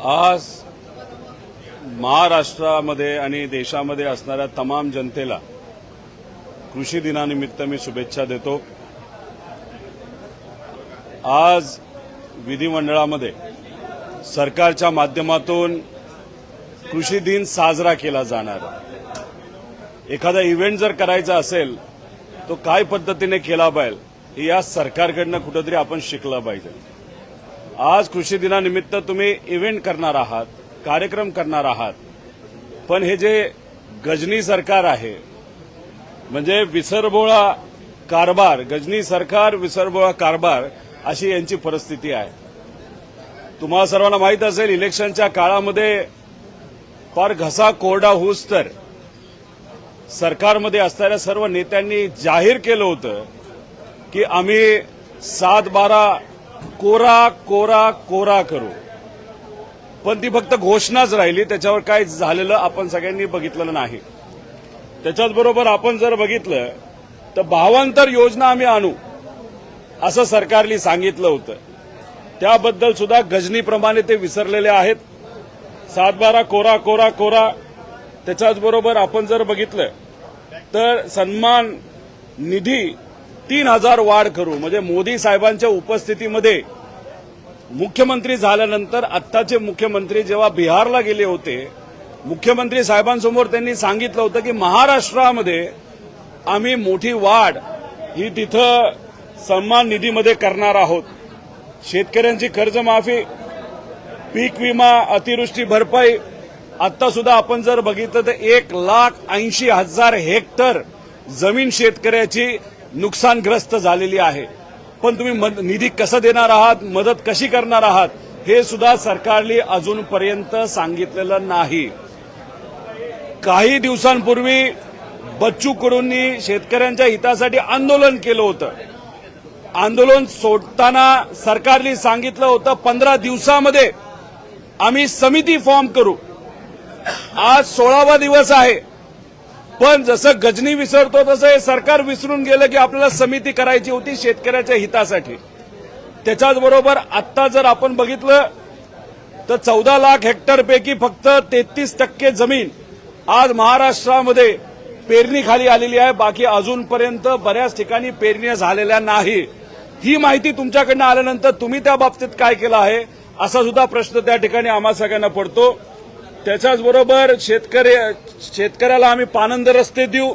आज महाराष्ट्रामध्ये आणि देशामध्ये असणाऱ्या तमाम जनतेला कृषी दिनानिमित्त मी शुभेच्छा देतो. आज विधिमंडळामध्ये सरकारच्या माध्यमातून कृषी दिन साजरा केला जाणार. एखादा इव्हेंट जर करायचा असेल तो काय पद्धतीने केला पाहिजे हे या सरकारकडनं कुठंतरी आपण शिकलं पाहिजे. आज कृषी दिनानिमित्त तुम्ही इव्हेंट करणार आहात कार्यक्रम करणार आहात. पण हे जे गजनी सरकार आहे म्हणजे विसरबोळा कारभार गजनी सरकार विसरबोळा कारभार अशी यांची परिस्थिती आहे. तुम्हाला सर्वांना माहीत असेल इलेक्शनच्या काळामध्ये फार घसा कोरडा होऊस तर सरकारमध्ये असणाऱ्या सर्व नेत्यांनी जाहीर केलं होतं की आम्ही सात बारा कोरा कोरा कोरा करू. पण ती फक्त घोषणाच राहिली त्याच्यावर काय झालेलं आपण सगळ्यांनी बघितलेलं नाही. त्याच्याचबरोबर आपण जर बघितलं तर भावांतर योजना आम्ही आणू असं सरकारने सांगितलं होतं. त्याबद्दल सुद्धा गजनीप्रमाणे ते विसरलेले आहेत. सातबारा कोरा कोरा कोरा त्याच्याचबरोबर आपण जर बघितलं तर सन्मान निधी तीन हजार वाढ करू. म्हणजे मोदी साहेबांच्या उपस्थितीमध्ये मुख्यमंत्री झाल्यानंतर आत्ताचे मुख्यमंत्री जेव्हा बिहारला गेले होते मुख्यमंत्री साहेबांसमोर त्यांनी सांगितलं होतं की महाराष्ट्रामध्ये आम्ही मोठी वाढ ही तिथं सन्मान निधीमध्ये करणार आहोत. शेतकऱ्यांची कर्जमाफी पीक विमा अतिवृष्टी भरपाई आता सुद्धा आपण जर बघितलं तर एक लाख ऐंशी हजार हेक्टर जमीन शेतकऱ्याची नुकसानग्रस्त झालेली आहे. पण तुम्ही मद- निधी कसं देणार आहात मदत कशी करणार आहात हे सुद्धा सरकारने अजूनपर्यंत सांगितलेलं नाही. काही दिवसांपूर्वी बच्चू कडूंनी शेतकऱ्यांच्या हितासाठी आंदोलन केलं होतं. आंदोलन सोडताना सरकारने सांगितलं होतं पंधरा दिवसामध्ये आम्ही समिती फॉर्म करू. आज सोळावा दिवस आहे. पण जसं गजनी विसरतो तसं हे सरकार विसरून गेलं की आपल्याला समिती करायची होती शेतकऱ्याच्या हितासाठी. त्याच्याचबरोबर आत्ता जर आपण बघितलं तर चौदा लाख हेक्टरपैकी फक्त तेहतीस टक्के जमीन आज महाराष्ट्रामध्ये पेरणीखाली आलेली आहे. बाकी अजूनपर्यंत बऱ्याच ठिकाणी पेरण्या झालेल्या नाही. ही माहिती तुमच्याकडनं आल्यानंतर तुम्ही त्या बाबतीत काय केलं आहे असा सुद्धा प्रश्न त्या ठिकाणी आम्हा सगळ्यांना पडतो. त्याच्याचबरोबर शेतकरी शेतकऱ्याला आम्ही पानंद रस्ते देऊ.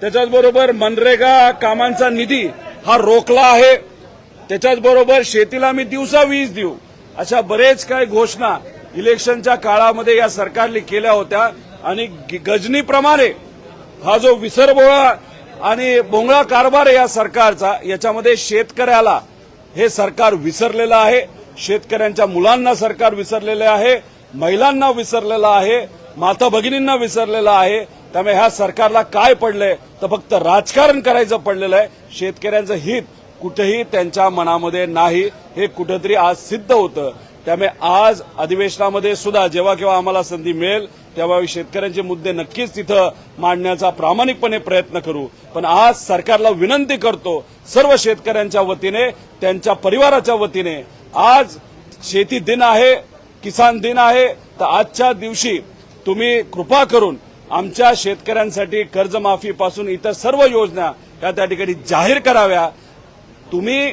त्याच्याचबरोबर मनरेगा कामांचा निधी हा रोखला आहे. त्याच्याचबरोबर शेतीला आम्ही दिवसा वीज देऊ. अशा बरेच काही घोषणा इलेक्शनच्या काळामध्ये या सरकारने केल्या होत्या. आणि ग- गजनीप्रमाणे हा जो विसरबोळा आणि बोंगळा कारभार आहे या सरकारचा याच्यामध्ये शेतकऱ्याला हे सरकार विसरलेलं आहे. शेतकऱ्यांच्या मुलांना सरकार विसरलेलं आहे. महिलांना विसरलेलं आहे माता भगिनींना विसरलेलं आहे. त्यामुळे ह्या सरकारला काय पडलंय? तर फक्त राजकारण करायचं पडलेलं आहे. शेतकऱ्यांचं हित कुठेही त्यांच्या मनामध्ये नाही. हे कुठेतरी आज सिद्ध होतं. त्यामुळे आज अधिवेशनामध्ये सुद्धा जेव्हा केव्हा आम्हाला संधी मिळेल तेव्हा शेतकऱ्यांचे मुद्दे नक्कीच तिथं मांडण्याचा प्रामाणिकपणे प्रयत्न करू. पण आज सरकारला विनंती करतो सर्व शेतकऱ्यांच्या वतीने त्यांच्या परिवाराच्या वतीने आज शेती दिन आहे. किसान दिन आहे तर आजच्या दिवशी तुम्ही कृपा करून आमच्या शेतकऱ्यांसाठी कर्जमाफीपासून इतर सर्व योजना या त्या ठिकाणी जाहीर कराव्या. तुम्ही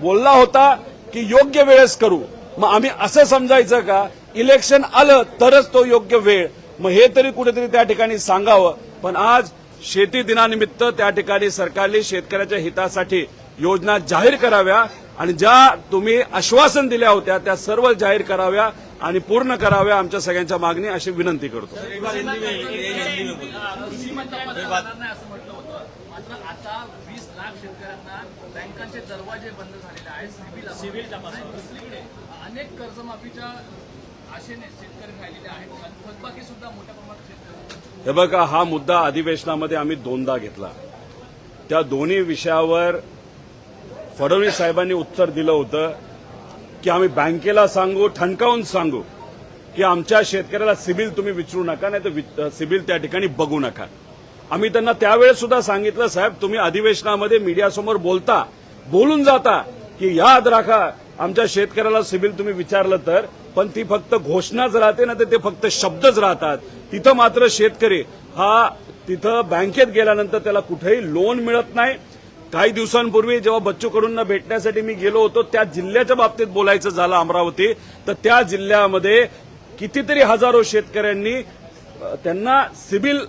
बोलला होता की योग्य वेळेस करू. मग आम्ही असं समजायचं का? इलेक्शन आलं तरच तो योग्य वेळ. मग हे तरी कुठेतरी त्या ठिकाणी सांगावं. पण आज शेती दिनानिमित्त त्या ठिकाणी सरकारने शेतकऱ्याच्या हितासाठी योजना जाहीर कराव्या. आणि ज्या तुम्ही आश्वासन दिल्या होत्या त्या सर्व जाहीर कराव्या आणि पूर्ण कराव्या आमच्या सगळ्यांच्या मागणी अशी विनंती करतो. बँकांचे दरवाजे बंद झालेले आहेत सिव्हिल दुसरीकडे अनेक कर्जमाफीच्या आशेने शेतकरी राहिलेले आहेत थकबाकी सुद्धा मोठ्या प्रमाणात शेतकरी हे बघा हा मुद्दा अधिवेशनामध्ये आम्ही दोनदा घेतला. त्या दोन्ही विषयावर फडणवीस साहेबांनी उत्तर दिलं होतं की आम्ही बँकेला सांगू ठणकावून सांगू की आमच्या शेतकऱ्याला सिबिल तुम्ही विचारू नका नाही तर सिबिल त्या ठिकाणी बघू नका. आम्ही त्यांना त्यावेळेस सुद्धा सांगितलं साहेब तुम्ही अधिवेशनामध्ये मीडियासमोर बोलता बोलून जाता की याद राखा आमच्या शेतकऱ्याला सिबिल तुम्ही विचारलं तर पण ती फक्त घोषणाच राहते ना तर ते फक्त शब्दच राहतात. तिथं मात्र शेतकरी हा तिथं बँकेत गेल्यानंतर त्याला कुठेही लोन मिळत नाही काही दिवसांपूर्वी जेव्हा बच्चू कडूंना भेटण्यासाठी मी गेलो होतो त्या जिल्ह्याच्या बाबतीत बोलायचं झालं अमरावती. तर त्या जिल्ह्यामध्ये कितीतरी हजारो शेतकऱ्यांनी त्यांना सिबिल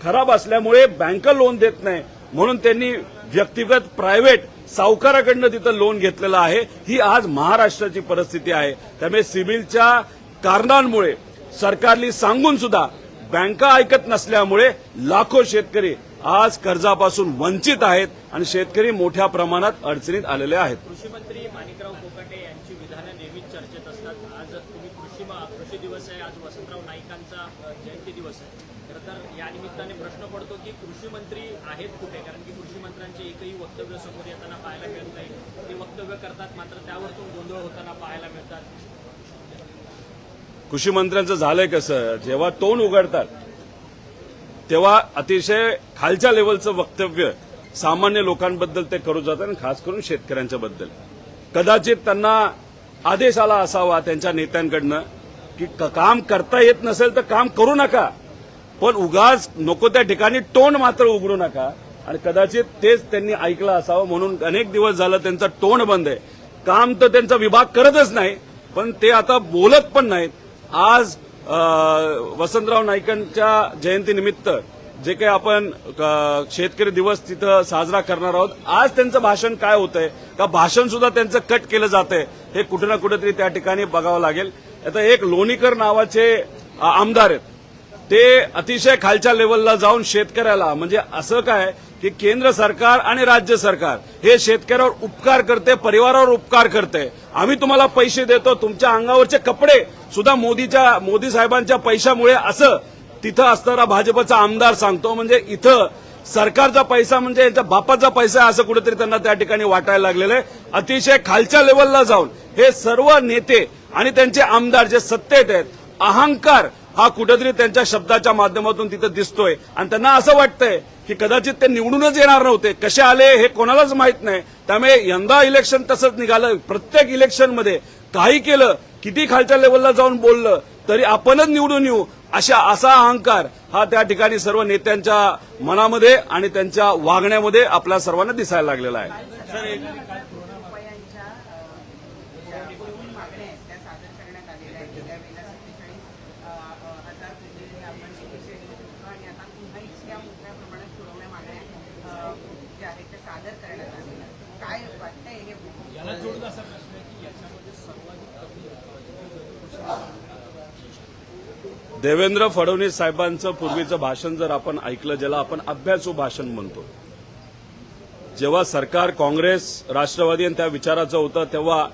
खराब असल्यामुळे बँक लोन देत नाही. म्हणून त्यांनी व्यक्तिगत प्रायव्हेट सावकाराकडनं तिथं लोन घेतलेलं आहे. ही आज महाराष्ट्राची परिस्थिती आहे. त्यामुळे सिबिलच्या कारणांमुळे सरकारली सांगून सुद्धा बँका ऐकत नसल्यामुळे लाखो शेतकरी आज कर्जापासून वंचित आहेत आणि शेतकरी मोठ्या प्रमाणात अडचणीत आलेले आहेत. कृषी मंत्री माणिकराव कोकाटे यांची विधानं नेहमीच चर्चेत असतात. आज तुम्ही कृषी कृषी दिवस आहे. आज वसंतराव नाईकांचा जयंती दिवस आहे. खरं तर या निमित्ताने प्रश्न पडतो की कृषी मंत्री आहेत कुठे? कारण की कृषी मंत्र्यांचे एकही वक्तव्य समोर येताना पाहायला मिळत नाही. ते वक्तव्य करतात मात्र त्यावरतून गोंधळ होताना पाहायला मिळतात. कृषी मंत्र्यांचं झालंय कसं? जेव्हा तोंड उघडतात तेव्हा अतिशय खालच्या लेवलचं वक्तव्य सामान्य लोकांबद्दल ते करू जातात आणि खास करून शेतकऱ्यांच्या बद्दल. कदाचित त्यांना आदेश आला असावा त्यांच्या नेत्यांकडनं की क- काम करता येत नसेल तर काम करू नका. पण उगाच नको त्या ठिकाणी तोंड मात्र उघडू नका. आणि कदाचित तेच त्यांनी ऐकलं असावं म्हणून अनेक दिवस झालं त्यांचा तोंड बंद आहे. काम तर त्यांचा विभाग करतच नाही पण ते आता बोलत पण नाहीत. आज वसंतराव नाईकांच्या जयंतीनिमित्त जे काही आपण शेतकरी दिवस तिथं साजरा करणार आहोत आज त्यांचं भाषण काय होतंय? का भाषण सुद्धा त्यांचं कट केलं जातंय? हे कुठे ना कुठेतरी त्या ठिकाणी बघावं लागेल. आता एक लोणीकर नावाचे आमदार आहेत. ते अतिशय खालच्या लेवलला जाऊन शेतकऱ्याला म्हणजे असं काय की केंद्र सरकार आणि राज्य सरकार हे शेतकऱ्यावर उपकार करते परिवारावर उपकार करते. आम्ही तुम्हाला पैसे देतो तुमच्या अंगावरचे कपडे सुद्धा मोदीच्या मोदी साहेबांच्या पैशामुळे असं तिथं असणारा भाजपचा आमदार सांगतो म्हणजे इथं सरकारचा पैसा म्हणजे यांच्या बापाचा पैसा आहे असं कुठेतरी त्यांना त्या ठिकाणी वाटायला लागलेलं आहे. अतिशय खालच्या लेवलला जाऊन हे सर्व नेते आणि त्यांचे आमदार जे सत्तेत आहेत अहंकार हा कुठेतरी त्यांच्या शब्दाच्या माध्यमातून तिथं दिसतोय. आणि त्यांना असं वाटतंय की कदाचित ते निवडूनच येणार नव्हते. कसे आले हे कोणालाच माहीत नाही. त्यामुळे यंदा इलेक्शन तसंच निघालं. प्रत्येक इलेक्शनमध्ये काही केलं किती खालच्या लेवलला जाऊन बोललं तरी आपणच निवडून येऊ अशा असा अहंकार हा त्या ठिकाणी सर्व नेत्यांच्या मनामध्ये आणि त्यांच्या वागण्यामध्ये आपल्या सर्वांना दिसायला लागलेला आहे. सादर करण्यात आलेल्या काय वाटतंय हे देवेंद्र फडणवीस साहेबांचं पूर्वीचं भाषण जर आपण ऐकलं ज्याला आपण अभ्यासू भाषण म्हणतो जेव्हा सरकार काँग्रेस राष्ट्रवादी आणि त्या विचाराचं होतं तेव्हा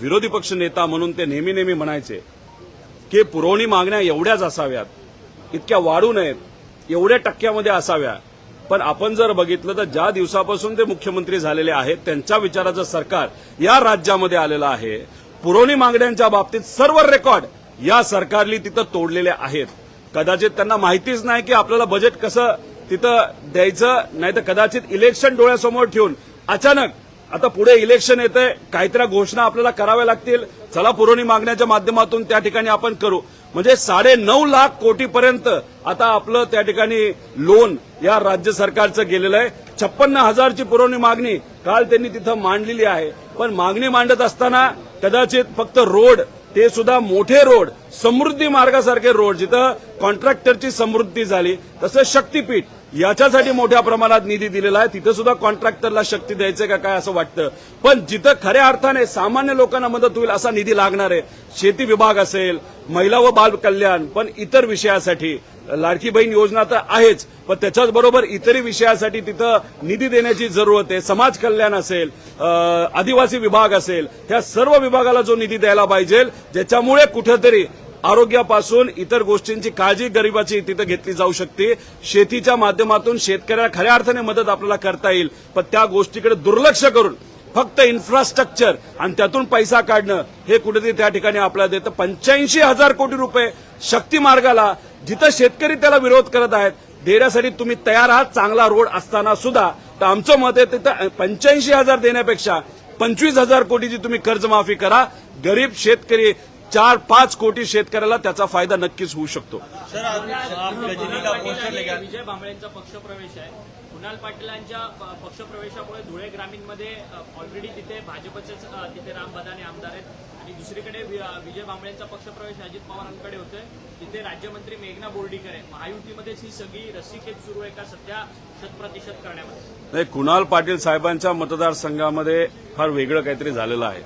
विरोधी पक्ष नेता म्हणून ते नेहमी नेहमी म्हणायचे की पुरवणी मागण्या एवढ्याच असाव्यात इतक्या वाढू नयेत एवढ्या टक्क्यामध्ये असाव्या पण आपण जर बघितलं तर ज्या दिवसापासून ते मुख्यमंत्री झालेले आहेत त्यांच्या विचाराचं सरकार या राज्यामध्ये आलेलं आहे. पुरवणी मागण्यांच्या बाबतीत सर्व रेकॉर्ड या सरकारली तिथं तोडलेले आहेत. कदाचित त्यांना माहितीच नाही की आपल्याला बजेट कसं तिथं द्यायचं नाही तर कदाचित इलेक्शन डोळ्यासमोर ठेवून अचानक आता पुढे इलेक्शन येतंय काहीतरी घोषणा आपल्याला कराव्या लागतील. चला पुरवणी मागण्याच्या माध्यमातून त्या ठिकाणी आपण करू. म्हणजे साडे नऊ लाख कोटीपर्यंत आता आपलं त्या ठिकाणी लोन या राज्य सरकारचं गेलेलं आहे. छप्पन्न हजारची पुरवणी मागणी काल त्यांनी तिथं मांडलेली आहे. पण मागणी मांडत असताना कदाचित फक्त रोड ते सुद्धा मोठे रोड समृद्धी मार्गासारखे रोड जिथं कॉन्ट्रॅक्टरची समृद्धी झाली तसं शक्तीपीठ याच्यासाठी मोठ्या प्रमाणात निधी दिलेला आहे. तिथं सुद्धा कॉन्ट्रॅक्टरला शक्ती द्यायचं का काय असं वाटतं. पण जिथं खऱ्या अर्थाने सामान्य लोकांना मदत होईल असा निधी लागणार आहे. शेती विभाग असेल महिला व बाल कल्याण पण इतर विषयासाठी. लाडकी बहीण योजना तर आहेच पण त्याच्याच बरोबर इतरही विषयासाठी तिथं निधी देण्याची जरूरत आहे. समाज कल्याण असेल आदिवासी विभाग असेल त्या सर्व विभागाला जो निधी द्यायला पाहिजे ज्याच्यामुळे कुठेतरी आरोग्यापासून इतर गोष्टींची काळजी गरिबाची तिथं घेतली जाऊ शकते. शेतीच्या माध्यमातून शेतकऱ्याला खऱ्या अर्थाने मदत आपल्याला करता येईल. पण त्या गोष्टीकडे दुर्लक्ष करून फक्त इन्फ्रास्ट्रक्चर आणि त्यातून पैसा काढणं हे कुठेतरी त्या ठिकाणी आपल्याला देतं. पंच्याऐंशी हजार कोटी रुपये शक्ती मार्गाला जिथं शेतकरी त्याला विरोध करत आहेत देण्यासाठी तुम्ही तयार आहात चांगला रोड असताना सुद्धा. तर आमचं मत आहे तिथं पंच्याऐंशी हजार देण्यापेक्षा पंचवीस हजार कोटीची तुम्ही कर्जमाफी करा. गरीब शेतकरी चार पाच कोटी शेतकऱ्याला त्याचा फायदा नक्कीच होऊ शकतो. विजय भांबळेंचा पक्षप्रवेश आहे. कुणाल पाटीलांच्या पक्षप्रवेशामुळे धुळे ग्रामीणमध्ये ऑलरेडी तिथे भाजपचेच अ, तिथे राम बदाने आमदार आहेत. आणि दुसरीकडे विजय भांबळेंचा पक्षप्रवेश अजित पवारांकडे होतोय. तिथे राज्यमंत्री मेघना बोर्डीकर आहे महायुतीमध्येच ही सगळी रस्सीखेच सुरू आहे का सध्या शतप्रतिशत करण्यामध्ये? नाही कुणाल पाटील साहेबांच्या मतदारसंघामध्ये फार वेगळं काहीतरी झालेलं आहे.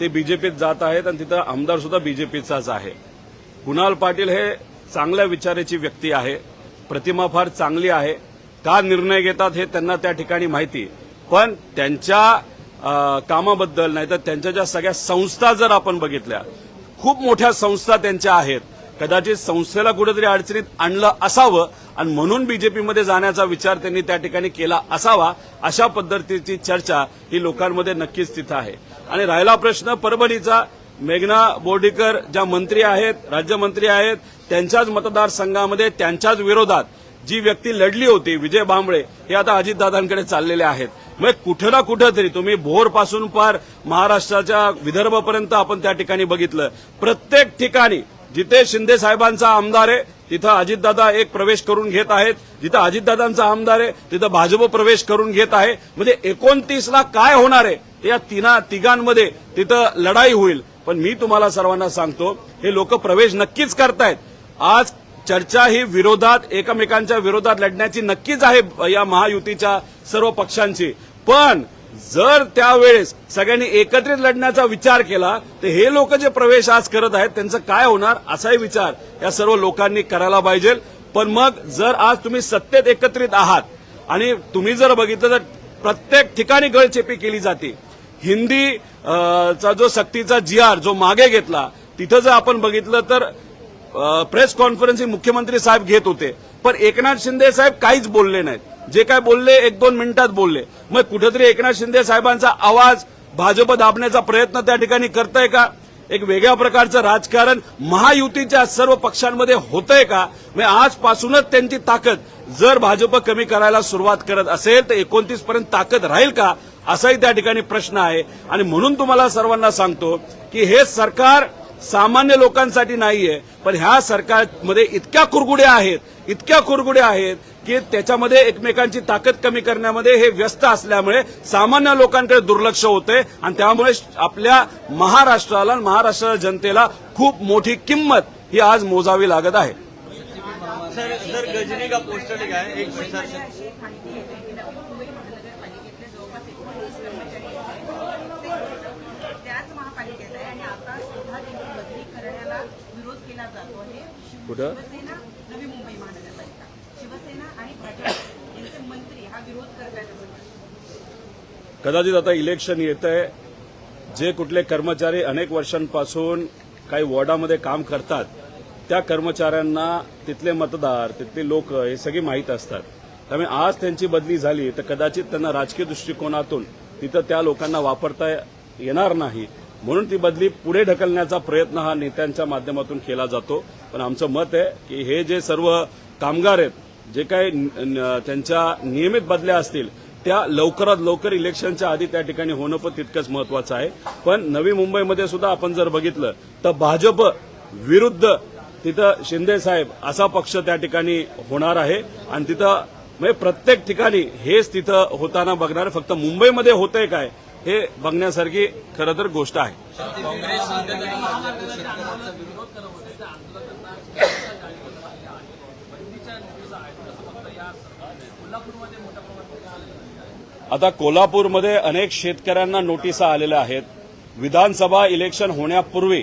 ते बीजेपीत जात आहेत आणि तिथं आमदार सुद्धा बीजेपीचाच आहे. कुणाल पाटील हे चांगल्या विचाराची व्यक्ती आहे. प्रतिमा फार चांगली आहे. का निर्णय घेतात हे त्यांना त्या ठिकाणी माहिती. पण त्यांच्या कामाबद्दल नाहीतर त्यांच्या ज्या सगळ्या संस्था जर आपण बघितल्या खूप मोठ्या संस्था त्यांच्या आहेत. कदाचित संस्थेला कुठेतरी अडचणीत आणलं असावं आणि म्हणून बीजेपीमध्ये जाण्याचा विचार त्यांनी त्या ठिकाणी केला असावा अशा पद्धतीची चर्चा ही लोकांमध्ये नक्कीच तिथं आहे. आणि राहिला प्रश्न परभणीचा. मेघना बोर्डीकर ज्या मंत्री आहेत राज्यमंत्री आहेत त्यांच्याच मतदारसंघामध्ये त्यांच्याच विरोधात जी व्यक्ती लढली होती विजय भांबळे हे आता अजितदादांकडे चाललेले आहेत. मग कुठं ना कुठं तरी तुम्ही भोरपासून पार महाराष्ट्राच्या विदर्भपर्यंत आपण त्या ठिकाणी बघितलं. प्रत्येक ठिकाणी जिथे शिंदे साहेबांचा आमदार आहे तिथं अजितदादा एक प्रवेश करून घेत आहेत. जिथं अजितदादांचा आमदार आहे तिथं भाजप प्रवेश करून घेत आहे. म्हणजे एकोणतीसला काय होणार आहे? या तिना तिघांमध्ये तिथं लढाई होईल. पण मी तुम्हाला सर्वांना सांगतो हे लोक प्रवेश नक्कीच करतायत. आज चर्चा ही विरोधात एकमेकांच्या विरोधात लढण्याची नक्कीच आहे या महायुतीच्या सर्व पक्षांची. पण जर त्यावेळेस सगळ्यांनी एकत्रित लढण्याचा विचार केला तर हे लोक जे प्रवेश आज करत आहेत त्यांचं काय होणार असाही विचार या सर्व लोकांनी करायला पाहिजे. पण मग जर आज तुम्ही सत्तेत एकत्रित आहात आणि तुम्ही जर बघितलं तर प्रत्येक ठिकाणी गळचेपी केली जाते हिंदी चा जो सक्तीचा जी आर जो मागे घेतला तिथं जर आपण बघितलं तर प्रेस कॉन्फरन्स ही मुख्यमंत्री साहेब घेत होते. पण एकनाथ शिंदे साहेब काहीच बोलले नाहीत. जे काय बोलले एक दोन मिनिटात बोलले. मग कुठेतरी एकनाथ शिंदे साहेबांचा आवाज भाजप दाबण्याचा प्रयत्न त्या ठिकाणी करतंय का? एक वेगळ्या प्रकारचं राजकारण महायुतीच्या सर्व पक्षांमध्ये होतंय का? म्हणजे आजपासूनच त्यांची ताकद जर भाजप कमी करायला सुरुवात करत असेल तर एकोणतीस पर्यंत ताकद राहील का? असाही त्या ठिकाणी प्रश्न आहे. आणि म्हणून तुम्हाला सर्वांना सांगतो की हे सरकार सामान्य लोकांसाठी नाहीये पण ह्या सरकारमध्ये इतक्या कुरगुड्या आहेत इतक्या कुरगुड्या आहेत की त्याच्यामध्ये एकमेकांची ताकद कमी करण्यामध्ये हे व्यस्त असल्यामुळे सामान्य लोकांकडे दुर्लक्ष होते आणि त्यामुळे आपल्या महाराष्ट्राला आणि महाराष्ट्र जनतेला खूप मोठी किंमत ही आज मोजावी लागत आहे. गजनी का पोस्टर लेके आए एक शिव- कुठं? शिवसेना नवी मुंबई महानगरपालिका शिवसेना आणि भाजप यांचे मंत्री हा विरोध करतायत असं म्हणतात. कदाचित आता इलेक्शन येत आहे जे कुठले कर्मचारी अनेक वर्षांपासून काही वॉर्डामध्ये काम करतात त्या कर्मचाऱ्यांना तिथले मतदार तिथले लोक हे सगळे माहीत असतात. त्यामुळे आज त्यांची बदली झाली तर कदाचित त्यांना राजकीय दृष्टिकोनातून तिथं त्या लोकांना वापरता येणार नाही. म्हणून ती बदली पुढे ढकलण्याचा प्रयत्न हा नेत्यांच्या माध्यमातून केला जातो. पण आमचं मत आहे की हे जे सर्व कामगार आहेत जे काही न- त्यांच्या नियमित बदल्या असतील त्या लवकरात लवकर इलेक्शनच्या आधी त्या ठिकाणी होणं पण तितकंच महत्वाचं आहे. पण नवी मुंबईमध्ये सुद्धा आपण जर बघितलं तर भाजप विरुद्ध तिथं शिंदे साहेब असा पक्ष त्या ठिकाणी होणार आहे. आणि तिथं म्हणजे प्रत्येक ठिकाणी हेच तिथं होताना बघणार फक्त मुंबईमध्ये होतंय काय हे बघण्यासारखी खरं तर गोष्ट आहे. आता कोल्हापूरमध्ये अनेक शेतकऱ्यांना नोटिसा आलेल्या आहेत. विधानसभा इलेक्शन होण्यापूर्वी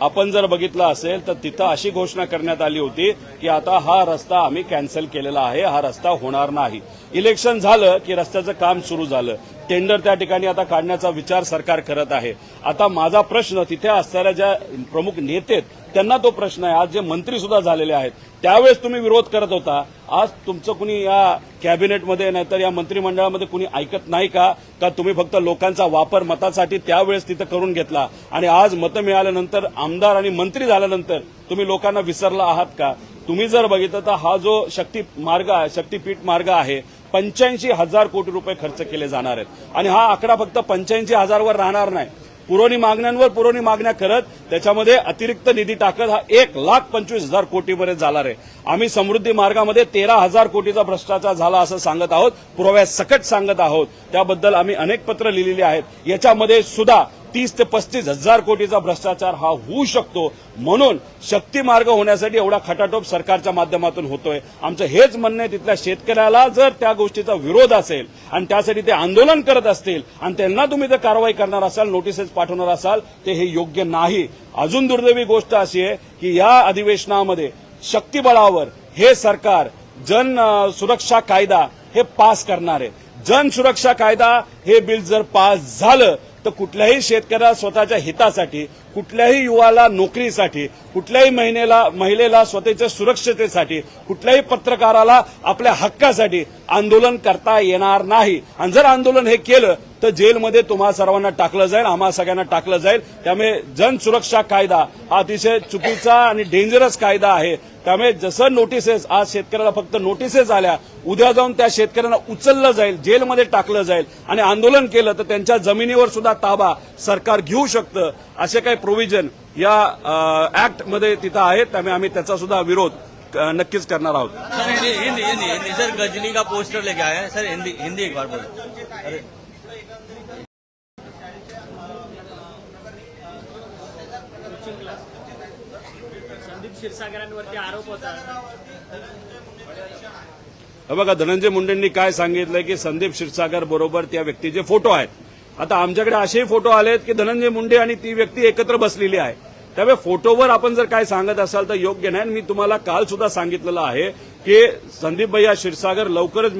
आपण जर बघितलं असेल तर तिथं अशी घोषणा करण्यात आली होती की आता हा रस्ता आम्ही कॅन्सल केलेला आहे हा रस्ता होणार नाही. इलेक्शन झालं की रस्त्याचं काम सुरू झालं. टेंडर त्या ठिकाणी आता काढण्याचा विचार सरकार करत आहे. आता माझा प्रश्न तिथे असणाऱ्या ज्या प्रमुख नेते आहेत, त्यांना तो प्रश्न आहे. आज जे मंत्री सुद्धा झालेले आहेत त्यावेळेस तुम्ही विरोध करत होता. आज तुमचं कुणी या कॅबिनेटमध्ये नाहीतर या मंत्रिमंडळामध्ये कुणी ऐकत नाही का? का तुम्ही फक्त लोकांचा वापर मतासाठी त्यावेळेस तिथं करून घेतला? आणि आज मतं मिळाल्यानंतर आमदार आणि मंत्री झाल्यानंतर तुम्ही लोकांना विसरला आहात का? तुम्ही जर बघितलं तर हा जो शक्ती मार्ग आहे शक्तीपीठ मार्ग आहे पंच्याऐंशी हजार कोटी रुपये खर्च केले जाणार आहेत. आणि हा आकडा फक्त पंच्याऐंशी हजारवर राहणार नाही. पुरवणी मागण्यांवर पुरवणी मागण्या करत त्याच्यामध्ये अतिरिक्त निधी टाकत हा एक लाख पंचवीस हजार कोटीपर्यंत जाणार आहे आम्ही समृद्धी मार्गामध्ये तेरा हजार कोटीचा भ्रष्टाचार झाला असं सांगत आहोत पुराव्या सकट सांगत आहोत. त्याबद्दल आम्ही अनेक पत्र लिहिलेली आहेत. याच्यामध्ये सुद्धा तीस ते पस्तीस हजार कोटीचा भ्रष्टाचार हा होऊ शकतो म्हणून शक्ती मार्ग होण्यासाठी एवढा खटाटोप सरकारच्या माध्यमातून होतोय. आमचं हेच म्हणणं आहे तिथल्या शेतकऱ्याला जर त्या गोष्टीचा विरोध असेल आणि त्यासाठी ते आंदोलन करत असतील आणि त्यांना तुम्ही जर कारवाई करणार असाल नोटिसेस पाठवणार असाल ते हे योग्य नाही. अजून दुर्दैवी गोष्ट अशी आहे की या अधिवेशनामध्ये शक्तीबळावर हे सरकार जन सुरक्षा कायदा हे पास करणार आहे. जन सुरक्षा कायदा हे बिल जर पास झालं तर कुठल्याही शेतकऱ्याला स्वतःच्या हितासाठी कुठल्याही युवाला नोकरीसाठी कुठल्याही महिनेला महिलेला स्वतःच्या सुरक्षतेसाठी कुठल्याही पत्रकाराला आपल्या हक्कासाठी आंदोलन करता येणार नाही. आणि जर आंदोलन हे केलं तर जेलमध्ये तुम्हा सर्वांना टाकलं जाईल आम्हा सगळ्यांना टाकलं जाईल. त्यामुळे जन सुरक्षा कायदा हा अतिशय चुकीचा आणि डेंजरस कायदा आहे. त्यामुळे जसं नोटिसेस आज शेतकऱ्याला फक्त नोटिसेस आल्या उद्या जाऊन त्या शेतकऱ्यांना उचललं जाईल जेलमध्ये टाकलं जाईल. आणि आंदोलन केलं तर त्यांच्या जमिनीवर सुद्धा ताबा सरकार घेऊ शकतं असे काही प्रोव्हिजन या ऍक्टमध्ये तिथं आहेत. त्यामुळे आम्ही त्याचा सुद्धा विरोध नक्कीच करणार आहोत. सर हिंदी हिंदी हिंदी हिंदी. सर गजनी का पोस्टर लेके आए हैं? सर हिंदी हिंदी एक बार बोलो. अरे. संदीप क्षीरसागरांवरती आरोप होता. हे बघा धनंजय मुंडेंनी काय सांगितलंय की संदीप क्षीरसागर बरोबर त्या व्यक्तीचे फोटो आहेत. आता आमच्याकडे असेही फोटो आलेत की धनंजय मुंडे आणि ती व्यक्ती एकत्र बसलेली आहे. त्यामुळे फोटोवर आपण जर काय सांगत असाल तर योग्य नाही. मी तुम्हाला काल सुद्धा सांगितलेलं आहे की संदीप भैया क्षीरसागर लवकरच